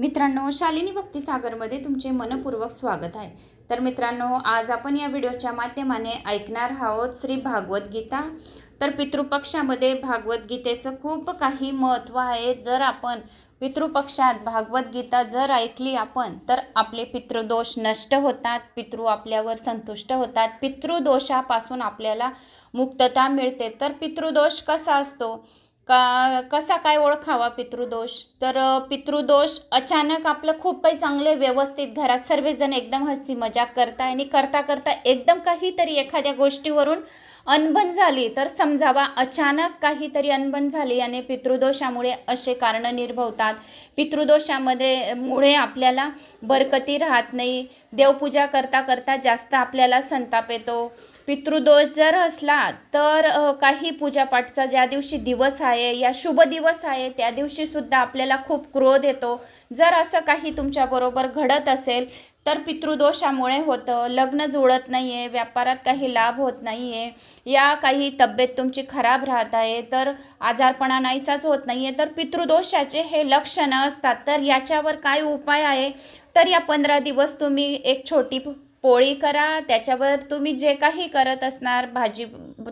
मित्रांनो शालिनी भक्तिसागरमध्ये तुमचे मनपूर्वक स्वागत आहे. तर मित्रांनो आज आपण या व्हिडिओच्या माध्यमाने ऐकणार आहोत श्री भागवत गीता. तर पितृपक्षामध्ये भागवद्गीतेचं खूप काही महत्त्व आहे. जर आपण पितृपक्षात भागवद्गीता जर ऐकली आपण तर आपले पितृदोष नष्ट होतात पितृ आपल्यावर संतुष्ट होतात. पितृदोषापासून आपल्याला मुक्तता मिळते. तर पितृदोष कसा असतो? का कसा काय ओळखावा पितृदोष? तर पितृदोष अचानक आपलं खूप काही चांगले व्यवस्थित घरात सर्वजण एकदम हसी मजाक करता आणि करता करता एकदम काहीतरी एखाद्या गोष्टीवरून अनबन झाली तर समजावा अचानक काहीतरी अनबन झाली आणि पितृदोषामुळे असे कारणं निर्भवतात. पितृदोषामध्ये मुळे आपल्याला बरकती राहत नाही. देवपूजा करता करता जास्त आपल्याला संताप येतो. पितृदोष जर असला तर काही पूजापाठचा ज्या दिवशी दिवस आहे या शुभ दिवस आहे त्या दिवशी सुद्धा आपल्याला खूप क्रोध येतो. जर असं काही तुमच्याबरोबर घडत असेल तर पितृदोषामुळे होतं. लग्न जुळत नाही आहे व्यापारात काही लाभ होत नाही आहे या काही तब्येत तुमची खराब राहत आहे तर आजारपणा नाहीचाच होत नाही आहे तर पितृदोषाचे हे लक्षणं असतात. तर याच्यावर काय उपाय आहे? तर या पंधरा दिवस तुम्ही एक छोटी पोळी करा त्याच्यावर तुम्ही जे काही करत असणार भाजी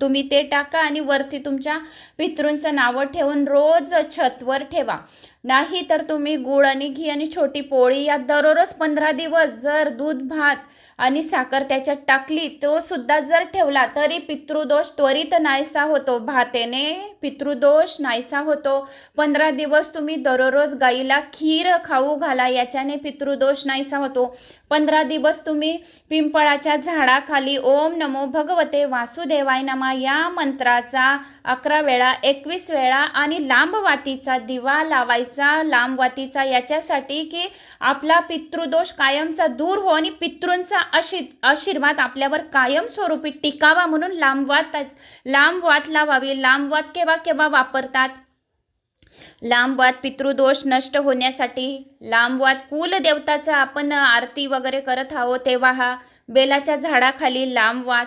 तुम्ही ते टाका आणि वरती तुमच्या पितृंचं नावं ठेवून रोज छतवर ठेवा. नाही तर तुम्ही गुळ आणि घी आणि छोटी पोळी या दररोज पंधरा दिवस जर दूध भात आणि साखर त्याच्यात टाकली तो सुद्धा जर ठेवला तरी पितृदोष त्वरित नाहीसा होतो. भातेने पितृदोष नाहीसा होतो. पंधरा दिवस तुम्ही दररोज गाईला खीर खाऊ घाला याच्याने पितृदोष नाहीसा होतो. पंधरा दिवस तुम्ही पिंपळाच्या झाडाखाली ओम नमो भगवते वासुदेवाय नमा या मंत्राचा अकरा वेळा एकवीस वेळा आणि लांबवातीचा दिवा लावायचा. लांबवातीचा याच्यासाठी की आपला पितृदोष कायमचा दूर हो आणि पितृंचा आशी आशीर्वाद आपल्यावर कायमस्वरूपी टिकावा म्हणून लांबवात लांबवात लावावी. लांबवात केव्हा केव्हा वापरतात? लांबवाद पितृदोष नष्ट होण्यासाठी लांबवाद कुलदेवताचा आपण आरती वगैरे करत आहोत तेव्हा हा बेलाच्या झाडाखाली लांबवाद.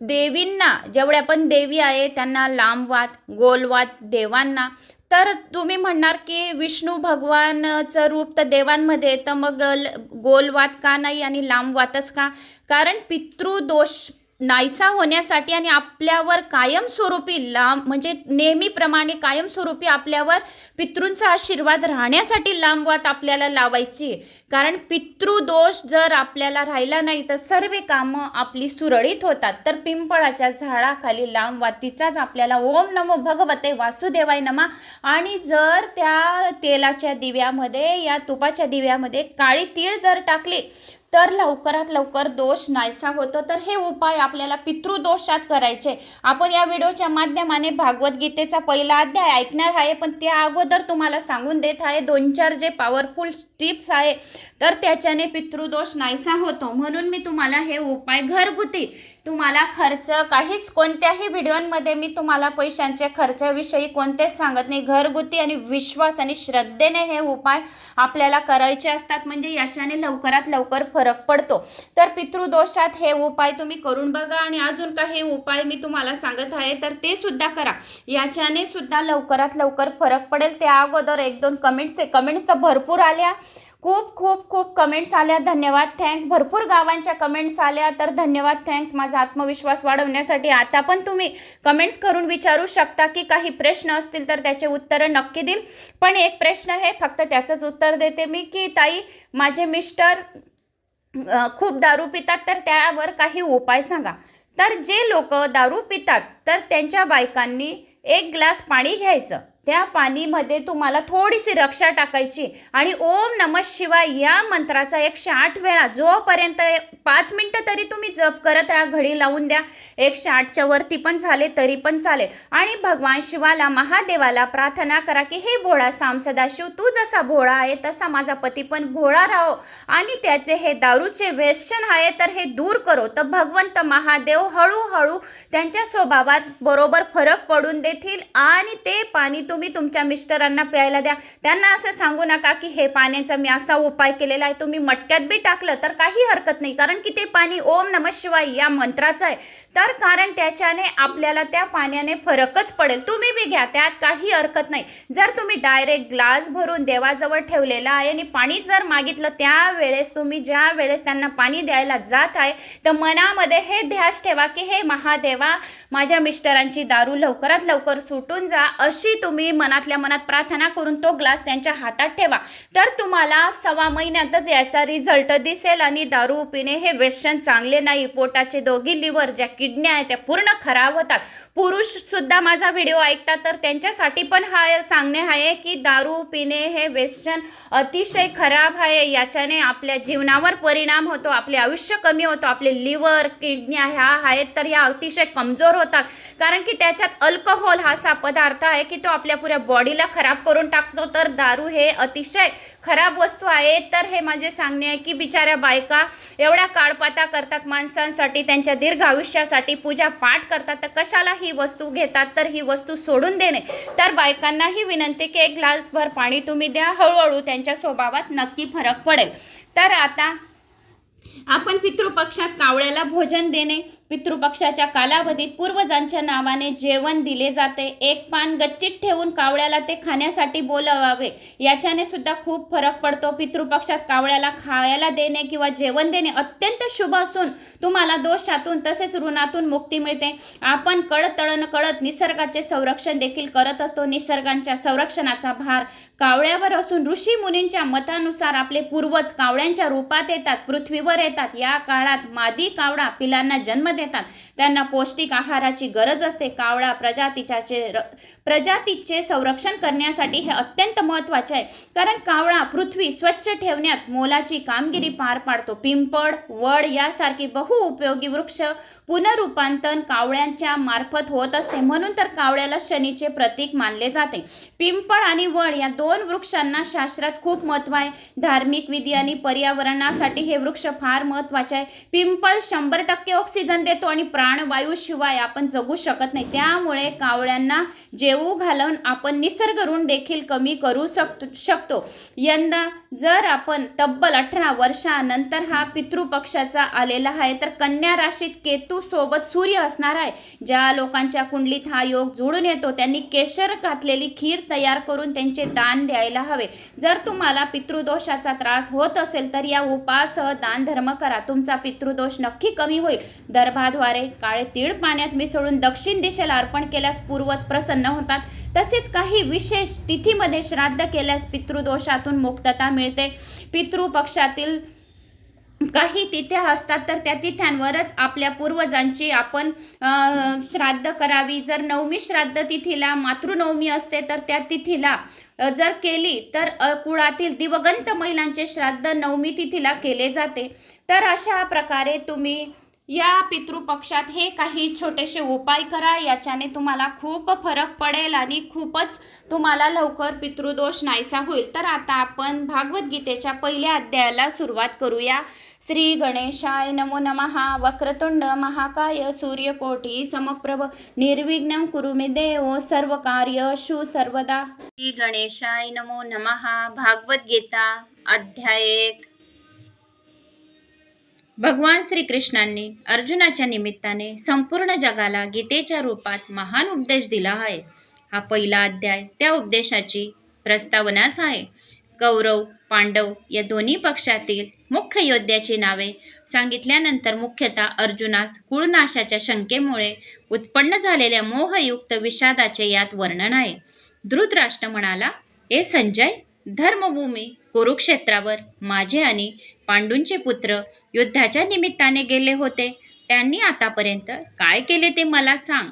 देवींना जेवढ्या पण देवी आहे त्यांना लांबवाद गोलवाद देवांना. तर तुम्ही म्हणणार की विष्णू भगवानचं रूप तर देवांमध्ये तर मग ल- का नाही आणि लांबवातच का? कारण पितृदोष नाहीसा होण्यासाठी आणि आपल्यावर कायमस्वरूपी लांब म्हणजे नेहमीप्रमाणे कायमस्वरूपी आपल्यावर पितृंचा आशीर्वाद राहण्यासाठी लांबवात आपल्याला लावायची कारण पितृदोष जर आपल्याला राहिला नाही तर सर्व कामं आपली सुरळीत होतात. तर पिंपळाच्या झाडाखाली लांब वातीचाच आपल्याला ओम नमो भगवते वासुदेवाय नमा. आणि जर त्या तेलाच्या दिव्यामध्ये या तुपाच्या दिव्यामध्ये काळी तीळ जर टाकली तर लवकरात लवकर दोष नाहीसा होतो. तर हे उपाय आपल्याला पितृदोषात करायचे. आपण या व्हिडिओच्या माध्यमाने भागवतगीतेचा पहिला अध्याय ऐकणार आहे पण त्या अगोदर तुम्हाला सांगून देत आहे दोन चार जे पॉवरफुल टिप्स आहे तर त्याच्याने पितृदोष नाहीसा होतो. म्हणून मी तुम्हाला हे उपाय घरगुती तुम्हाला खर्च काहीच कोणत्याही व्हिडिओमध्ये मी तुम्हाला पैशांच्या खर्चाविषयी कोणतेच सांगत नाही. घरगुती आणि विश्वास आणि श्रद्धेने हे उपाय आपल्याला करायचे असतात. म्हणजे याच्याने लवकरात लवकर फरक पडतो. तर पितृदोषात हे उपाय तुम्ही करून बघा आणि अजून काही उपाय मी तुम्हाला सांगत आहे तर ते सुद्धा करा. याच्याने सुद्धा लवकरात लवकर फरक पडेल. त्या अगोदर एक दोन कमेंट्स आहे. कमेंट्स तर भरपूर आल्या. खूप खूप खूप कमेंट्स आल्या. धन्यवाद. थँक्स भरपूर गावांच्या कमेंट्स आल्या. तर धन्यवाद. थँक्स माझा आत्मविश्वास वाढवण्यासाठी आता पण तुम्ही कमेंट्स करून विचारू शकता की काही प्रश्न असतील तर त्याचे उत्तरं नक्की देईल. पण एक प्रश्न हे फक्त त्याचंच उत्तर देते मी की ताई माझे मिस्टर खूप दारू पितात तर त्यावर काही उपाय सांगा. तर जे लोक दारू पितात तर त्यांच्या बायकांनी एक ग्लास पाणी घ्यायचं. त्या पाणीमध्ये तुम्हाला थोडीशी रक्षा टाकायची. आणि ओम नम शिवाय या मंत्राचा एकशे आठ वेळा जोपर्यंत पाच मिनटं तरी तुम्ही जप करत राहा घडी लावून द्या. एकशे आठच्या वरती पण झाले तरी पण चालेल. आणि भगवान शिवाला महादेवाला प्रार्थना करा की हे भोळा साम सदाशिव तू जसा भोळा आहे तसा माझा पती पण भोळा राहो. आणि त्याचे हे दारूचे व्यसन आहे तर हे दूर करो. तर भगवंत महादेव हळूहळू त्यांच्या स्वभावात बरोबर फरक पडून देतील आणि ते पाणी तुम्ही तुमच्या मिस्टरांना प्यायला द्या. त्यांना असं सांगू नका की हे पाण्याचा मी असा उपाय केलेला आहे. तुम्ही मटक्यात बी टाकलं तर काही हरकत नाही. कारण की ते पाणी ओम नम शिवाय या मंत्राचं आहे. तर कारण त्याच्याने आपल्याला त्या पाण्याने फरकच पडेल. तुम्ही बी घ्या त्यात काही हरकत नाही. जर तुम्ही डायरेक्ट ग्लास भरून देवाजवळ ठेवलेला आहे आणि पाणी जर मागितलं त्यावेळेस तुम्ही ज्या वेळेस त्यांना पाणी द्यायला जात आहे तर मनामध्ये हे ध्यास ठेवा की हे महादेवा माझ्या मिस्टरांची दारू लवकरात लवकर सुटून जा. अशी तुम्ही मनातल्या मनात प्रार्थना करून तो ग्लास त्यांच्या हातात ठेवा. तर तुम्हाला सव्वा महिन्यातच याचा रिझल्ट दिसेल आणि दारू पिणे हे व्यसन चांगले नाही. पोटाचे दोघी लिव्हर ज्या किडन्या आहेत त्या पूर्ण खराब होतात. पुरुष सुद्धा माझा व्हिडिओ ऐकतात तर त्यांच्यासाठी पण हा सांगणे आहे की दारू पिणे हे व्यसन अतिशय खराब आहे. याच्याने आपल्या जीवनावर परिणाम होतो आपले आयुष्य कमी होतो आपले लिव्हर किडन्या ह्या आहेत तर ह्या अतिशय कमजोर होतात. कारण की त्याच्यात अल्कोहोल हा असा पदार्थ आहे की तो आपल्या पुऱ्या बॉडीला खराब करून टाकतो तर दारू हे अतिशय खराब वस्तू आहे. तर हे माझे सांगणे आहे की बिचाऱ्या बायका एवढ्या काळपाता करतात माणसांसाठी त्यांच्या दीर्घ आयुष्यासाठी पूजा पाठ करतात तर कशाला ही वस्तू घेतात तर ही वस्तू सोडून देणे? तर बायकांनाही विनंती की एक ग्लासभर पाणी तुम्ही द्या हळूहळू त्यांच्या स्वभावात नक्की फरक पडेल. तर आता आपण पितृपक्षात कावळ्याला भोजन देणे पितृपक्षाच्या कालावधीत पूर्वजांच्या नावाने जेवण दिले जाते. एक पान गच्चीत ठेवून कावळ्याला ते खाण्यासाठी बोलवावे. याच्याने सुद्धा खूप फरक पडतो. पितृपक्षात कावळ्याला खायला देणे किंवा जेवण देणे अत्यंत शुभ असून तुम्हाला दोषातून तसेच ऋणातून मुक्ती मिळते. आपण कळत तळण कळत निसर्गाचे संरक्षण देखील करत असतो. निसर्गांच्या संरक्षणाचा भार कावळ्यावर असून ऋषी मुनींच्या मतानुसार आपले पूर्वज कावळ्यांच्या रूपात येतात. पृथ्वीवर येतात. या काळात मादी कावळा पिलांना जन्म देतात. त्यांना पौष्टिक आहाराची गरज असते. कावळा प्रजातीच्या प्रजातीचे संरक्षण करण्यासाठी हे अत्यंत महत्त्वाचे आहे. कारण कावळा पृथ्वी स्वच्छ ठेवण्यात मोलाची कामगिरी पार पाडतो. पिंपळ वड यासारखी बहुउपयोगी वृक्ष पुनरुपांतन कावळ्यांच्या मार्फत होत असते. म्हणून तर कावळ्याला शनीचे प्रतीक मानले जाते. पिंपळ आणि वड या दोन वृक्षांना शास्त्रात खूप महत्त्व आहे. धार्मिक विधी आणि पर्यावरणासाठी हे वृक्ष फार महत्त्वाचे आहे. पिंपळ शंभर टक्के ऑक्सिजन देतो आणि प्राणवायूशिवाय आपण जगू शकत नाही. त्यामुळे कावळ्यांना जेवू घालून आपण निसर्ग ऋण देखील कमी करू शकतो शकतो. यंदा जर आपण तब्बल अठरा वर्षानंतर हा पितृपक्षाचा आलेला आहे तर कन्या राशीत केतू सोबत सूर्य असणार आहे. ज्या लोकांच्या कुंडलीत हा योग जुळून येतो त्यांनी केशर घातलेली खीर तयार करून त्यांचे दान द्यायला हवे. जर तुम्हाला पितृदोषाचा त्रास होत असेल तर या उपासह दान धर्म करा. तुमचा पितृदोष नक्की कमी होईल. दर्भाद्वारे काळे तीळ पाण्यात मिसळून दक्षिण दिशेला अर्पण केल्यास पूर्वज प्रसन्न होतात. तसेच काही विशेष तिथीमध्ये श्राद्ध केल्यास पितृदोषातून मुक्तता मिळते. पितृपक्षातील काही तिथ्या असतात तर त्या तिथ्यांवरच आपल्या पूर्वजांची आपण श्राद्ध करावी. जर नवमी श्राद्ध तिथीला मातृनवमी असते तर त्या तिथीला जर केली तर कुळातील दिवगंत महिलांचे श्राद्ध नवमी तिथीला केले जाते. तर अशा प्रकारे तुम्ही या पितृपक्षात हे काही छोटेसे उपाय करा. याच्याने तुम्हाला खूप फरक पडेल आणि खूपच तुम्हाला लवकर पितृदोष नाहीसा होईल. तर आता आपण भागवद्गीतेच्या पहिल्या अध्यायाला सुरुवात करूया. श्री गणेशाय नमो नमः. वक्रतुंड महाकाय सूर्यकोटी समप्रभ. निर्विघ्न कुरु मे देव. सर्व कार्यशु सर्वदा. श्री गणेशाय नमो नमः. भागवत गीता अध्याय एक. भगवान श्रीकृष्णांनी अर्जुनाच्या निमित्ताने संपूर्ण जगाला गीतेच्या रूपात महान उपदेश दिला आहे. हा पहिला अध्याय त्या उपदेशाची प्रस्तावनाच आहे. कौरव पांडव या दोन्ही पक्षातील मुख्य योद्ध्याची नावे सांगितल्यानंतर मुख्यतः अर्जुनास कुळनाशाच्या शंकेमुळे उत्पन्न झालेल्या मोहयुक्त विषादाचे यात वर्णन आहे. धृतराष्ट्र म्हणाला ए संजय धर्मभूमी कुरुक्षेत्रावर माझे आणि पांडूंचे पुत्र युद्धाच्या निमित्ताने गेले होते. त्यांनी आतापर्यंत काय केले ते मला सांग.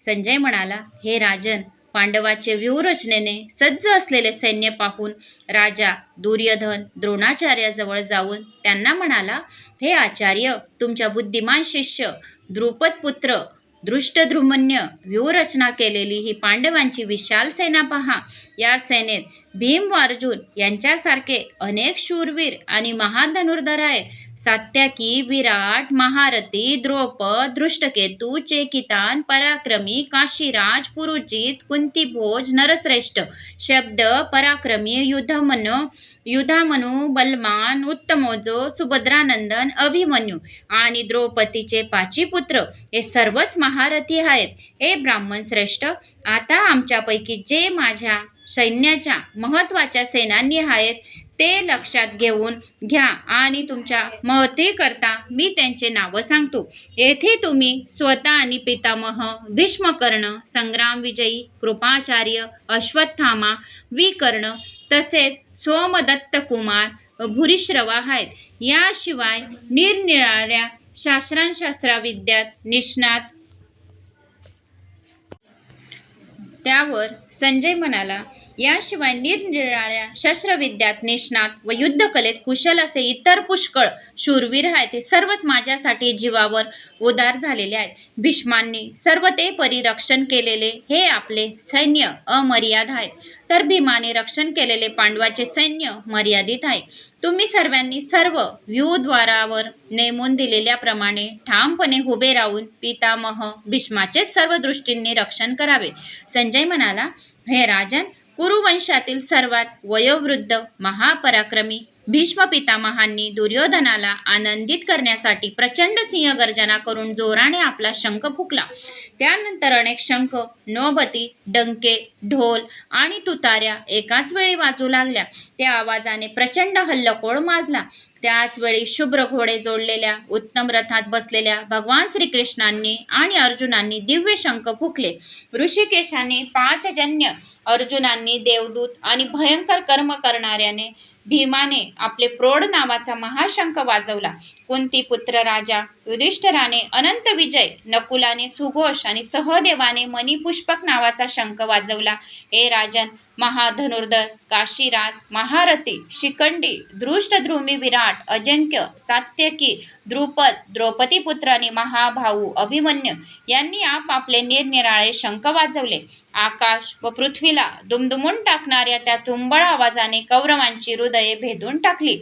संजय म्हणाला हे राजन पांडवाचे व्यूहरचनेने सज्ज असलेले सैन्य पाहून राजा दुर्योधन द्रोणाचार्याजवळ जाऊन त्यांना म्हणाला हे आचार्य तुमच्या बुद्धिमान शिष्य द्रुपद पुत्र दृष्टद्रुमन्य व्यूहरचना केलेली ही पांडवांची विशाल सेना पहा. या सेनेत भीम अर्जुन यांच्यासारखे अनेक शूरवीर आणि महाधनुर्धर आहेत सात्यकी विराट महारथी द्रौपद दृष्टकेतू चेकितान पराक्रमी काशीराज पुरुजित कुंतीभोज नरश्रेष्ठ शब्द पराक्रमी युद्धमनु युधामनु बलमान उत्तमोजो सुभद्रानंदन अभिमन्यू आणि द्रौपदीचे पाची पुत्र हे सर्वच महारथी आहेत हे ब्राह्मण श्रेष्ठ आता आमच्यापैकी जे माझ्या सैन्याच्या महत्त्वाच्या सेनानी आहेत ते लक्षात घेऊन घ्या आणि तुमच्या महतीकरता मी त्यांचे नावं सांगतो. येथे तुम्ही स्वतः आणि पितामह भीष्मकर्ण संग्राम विजयी कृपाचार्य अश्वत्थामा विकर्ण तसेच सोमदत्त कुमार भूरिश्रवा आहेत. याशिवाय निरनिराळ्या शास्त्रांशास्त्राविद्यात निष्णात त्यावर संजय म्हणाला याशिवाय निरनिराळ्या शस्त्रविद्यात निष्णात व युद्धकलेत कुशल असे इतर पुष्कळ शूरवीर आहेत ते सर्वच माझ्यासाठी जीवावर उदार झालेले आहेत. भीष्मांनी सर्व ते परिरक्षण केलेले हे आपले सैन्य अमर्याद आहेत. तर भीमाने रक्षण केलेले पांडवाचे सैन्य मर्यादित आहे. तुम्ही सर्वांनी सर्व व्यूद्वारावर नेमून दिलेल्याप्रमाणे ठामपणे उभे राहून पितामह भीष्माचे सर्व दृष्टींनी रक्षण करावे. संजय म्हणाला हे राजन कुरुवंशातील सर्वात वयोवृद्ध महापराक्रमी भीष्म पितामहांनी दुर्योधनाला आनंदित करण्यासाठी प्रचंड सिंह गर्जना करून जोराने आपला शंख फुकला. त्यानंतर अनेक शंख नोबती डंके ढोल आणि तुताऱ्या एकाच वेळी वाजू लागल्या. त्या आवाजाने प्रचंड हल्लकोळ माजला. त्याचवेळी शुभ्र घोडे जोडलेल्या उत्तम रथात बसलेल्या भगवान श्रीकृष्णांनी आणि अर्जुनांनी दिव्य शंख फुकले. ऋषिकेशाने पाचजन्य अर्जुनांनी देवदूत आणि भयंकर कर्म करणाऱ्याने भीमाने आपले प्रौढ नावाचा महाशंख वाजवला. कुंती पुत्र राजा युधिष्ठराने अनंत विजय नकुलाने सुघोष आणि सहदेवाने मणिपुष्पक नावाचा शंख वाजवला. हे राजन महाधनुर्धर काशीराज महारथी शिखंडी दृष्टद्रुमी विराट अजिंक्य सात्यकी द्रुपद द्रौपदीपुत्र आणि महाभाऊ अभिमन्यू यांनी आपापले निरनिराळे शंख वाजवले. आकाश व पृथ्वीला दुमदुमून टाकणाऱ्या त्या तुंबळ आवाजाने कौरवांची हृदये भेदून टाकली.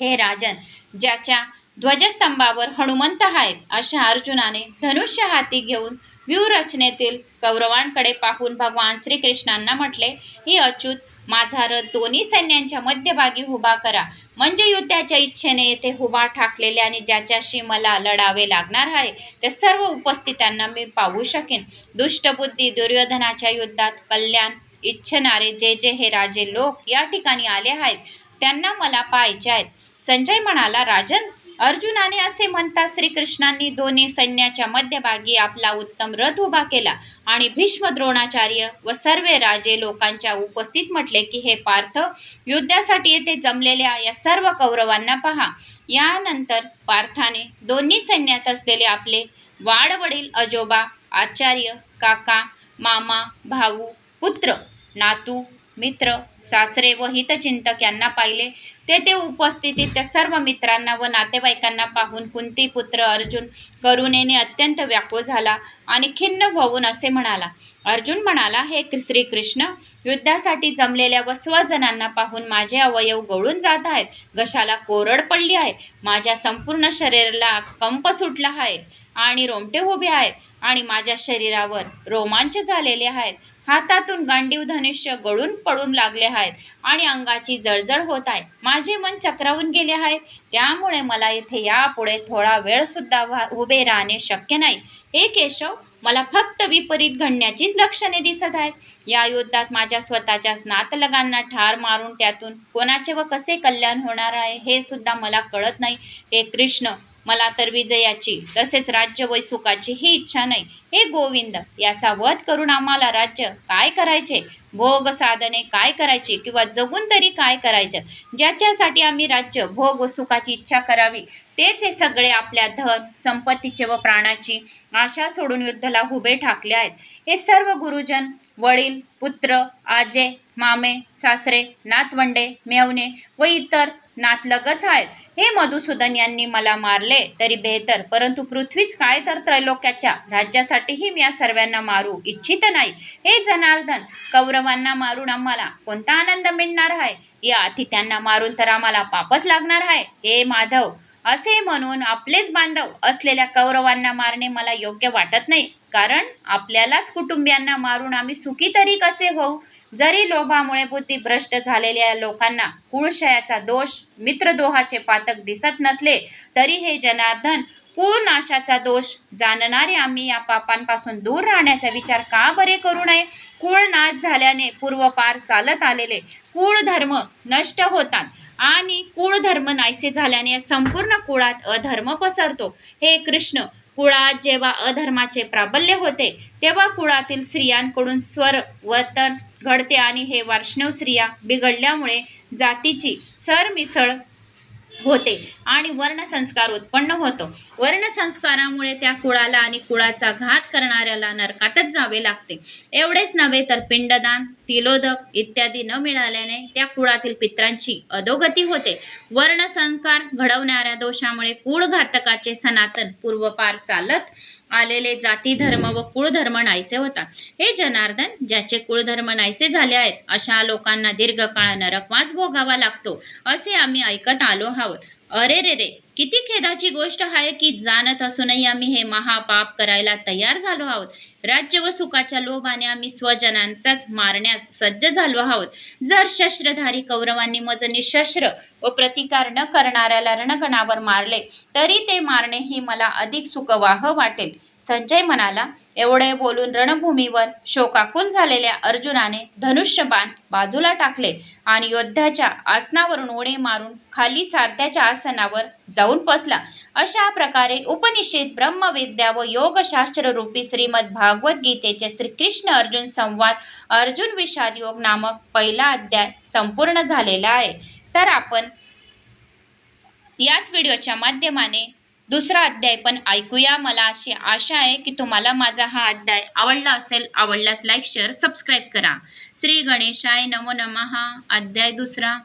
हे राजन ज्याच्या ध्वजस्तंभावर हनुमंत आहेत अशा अर्जुनाने धनुष्य हाती घेऊन व्यूहरचनेतील कौरवांकडे पाहून भगवान श्रीकृष्णांना म्हटले ही अच्युत माझा रथ दोन्ही सैन्यांच्या मध्यभागी उभा करा. म्हणजे युद्धाच्या इच्छेने येथे उभा ठाकलेले आणि ज्याच्याशी मला लढावे लागणार आहे ते सर्व उपस्थितांना मी पाहू शकेन. दुष्टबुद्धी दुर्योधनाच्या युद्धात कल्याण इच्छणारे जे जे हे राजे लोक या ठिकाणी आले आहेत त्यांना मला पाहायचे आहेत. संजय म्हणाला राजन अर्जुनाने असे म्हणता श्रीकृष्णांनी दोन्ही सैन्याच्या मध्यभागी आपला उत्तम रथ उभा केला आणि भीष्म द्रोणाचार्य व सर्व राजे लोकांच्या उपस्थित म्हटले की हे पार्थ युद्धासाठी येथे जमलेल्या या सर्व कौरवांना पहा. यानंतर पार्थाने दोन्ही सैन्यात असलेले आपले वाडवडील अजोबा आचार्य काका मामा भाऊ पुत्र नातू मित्र सासरे व हितचिंतक यांना पाहिले. तेथे उपस्थितीत त्या सर्व मित्रांना व नातेवाईकांना पाहून कुंती पुत्र अर्जुन करुणेने अत्यंत व्याकुळ झाला आणि खिन्न होऊन असे म्हणाला अर्जुन म्हणाला हे श्रीकृष्ण युद्धासाठी जमलेल्या व स्वजनांना पाहून माझे अवयव गळून जात आहेत. घशाला कोरड पडली आहे. माझ्या संपूर्ण शरीराला कंप सुटला आहे आणि रोमटे उभे आहेत आणि माझ्या शरीरावर रोमांच झालेले आहेत. हातातून गांडीव धनुष्य गळून पडून लागले आहेत आणि अंगाची जळजळ होत आहे. माझे मन चक्रावून गेले आहेत त्यामुळे मला इथे यापुढे थोडा वेळसुद्धा वा उभे राहणे शक्य नाही. हे केशव मला फक्त विपरीत घडण्याचीच लक्षणे दिसत आहेत. या युद्धात माझ्या स्वतःच्याच नातलगांना ठार मारून त्यातून कोणाचे व कसे कल्याण होणार आहे हे सुद्धा मला कळत नाही. हे कृष्ण मला तर विजयाची तसेच राज्य व सुखाची ही इच्छा नाही. हे गोविंद याचा वध करून आम्हाला राज्य काय करायचे? भोग साधने काय करायची किंवा जगून तरी काय करायचं? ज्याच्यासाठी आम्ही राज्य भोग व सुखाची इच्छा करावी तेच हे सगळे आपल्या धन संपत्तीचे व प्राणाची आशा सोडून युद्धाला उभे ठाकले आहेत. हे सर्व गुरुजन वडील पुत्र आजे मामे सासरे नातवंडे मेवणे व इतर नातलगच आहेत. हे मधुसूदन यांनी मला मारले तरी बेहतर. परंतु पृथ्वीच काय तर त्रैलोक्याच्या राज्यासाठीही मी या सर्वांना मारू इच्छित नाही. हे जनार्दन कौरवांना मारून आम्हाला कोणता आनंद मिळणार आहे? या अतिथ्यांना मारून तर आम्हाला पापच लागणार आहे. हे माधव असे म्हणून आपलेच बांधव असलेल्या कौरवांना मारणे मला योग्य वाटत नाही. कारण आपल्यालाच कुटुंबियांना मारून आम्ही सुखी तरी कसे होऊ? जरी लोभामुळे बुद्धी भ्रष्ट झालेल्या लोकांना कुळशयाचा दोष मित्रदोहाचे पातक दिसत नसले तरी हे जनार्दन कुळनाशाचा दोष जाणणारे आम्ही या पापांपासून दूर राहण्याचा विचार का बरे करू नये? कुळनाश झाल्याने पूर्वपार चालत आलेले कुळधर्म नष्ट होतात आणि कुळधर्म नाहीसे झाल्याने संपूर्ण कुळात अधर्म पसरतो. हे कृष्ण कुळात जेव्हा अधर्माचे प्राबल्य होते तेव्हा कुळातील स्त्रियांकडून स्वर वर्तन घडते आणि हे वार्ष्णव स्त्रिया बिघडल्यामुळे जातीची सरमिसळ होते. आणि वर्णसंस्कार उत्पन्न होतो. वर्णसंस्कारामुळे त्या कुळाला आणि कुळाचा घात करणाऱ्याला नरकातच जावे लागते. एवढेच नव्हे तर पिंडदान तिलोदक इत्यादी न मिळाल्याने त्या कुळातील पित्रांची अधोगती होते. वर्णसंस्कार घडवणाऱ्या दोषामुळे कुळघातकाचे सनातन पूर्वपार चालत आलेले जाती धर्म व कुळधर्म नाहीसे होतात. हे जनार्दन ज्याचे कुळधर्म नाहीसे झाले आहेत अशा लोकांना दीर्घकाळ नरकवास भोगावा लागतो असे आम्ही ऐकत आलो आहोत. अरे रे रे किती खेदाची गोष्ट आहे की जाणत असूनही आम्ही हे महापाप करायला तयार झालो आहोत. राज्य व सुखाच्या लोभाने आम्ही स्वजनांचाच मारण्यास सज्ज झालो आहोत. जर शस्त्रधारी कौरवांनी मज निशस्त्र व प्रतिकार न करणाऱ्याला रणगणावर मारले तरी ते मारणे ही मला अधिक सुखवाह वाटेल. संजय म्हणाला एवढे बोलून रणभूमीवर शोकाकुल झालेल्या अर्जुनाने धनुष्यबाण बाजूला टाकले आणि योद्ध्याच्या आसनावरून उडी मारून खाली सारथ्याच्या आसनावर जाऊन बसला. अशा प्रकारे उपनिषद ब्रह्मविद्या व योगशास्त्र रूपी श्रीमद भागवत गीतेचे श्रीकृष्ण अर्जुन संवाद अर्जुन विषाद योग नामक पहिला अध्याय संपूर्ण झालेला आहे. तर आपण याच व्हिडिओच्या माध्यमाने दुसरा अध्याय पण ऐकूया. मला अशी आशा आहे की तुम्हाला माझा हा अध्याय आवडला असेल आवडल्यास लाईक शेअर सबस्क्राईब करा. श्री गणेशाय नमो नमः. अध्याय दुसरा.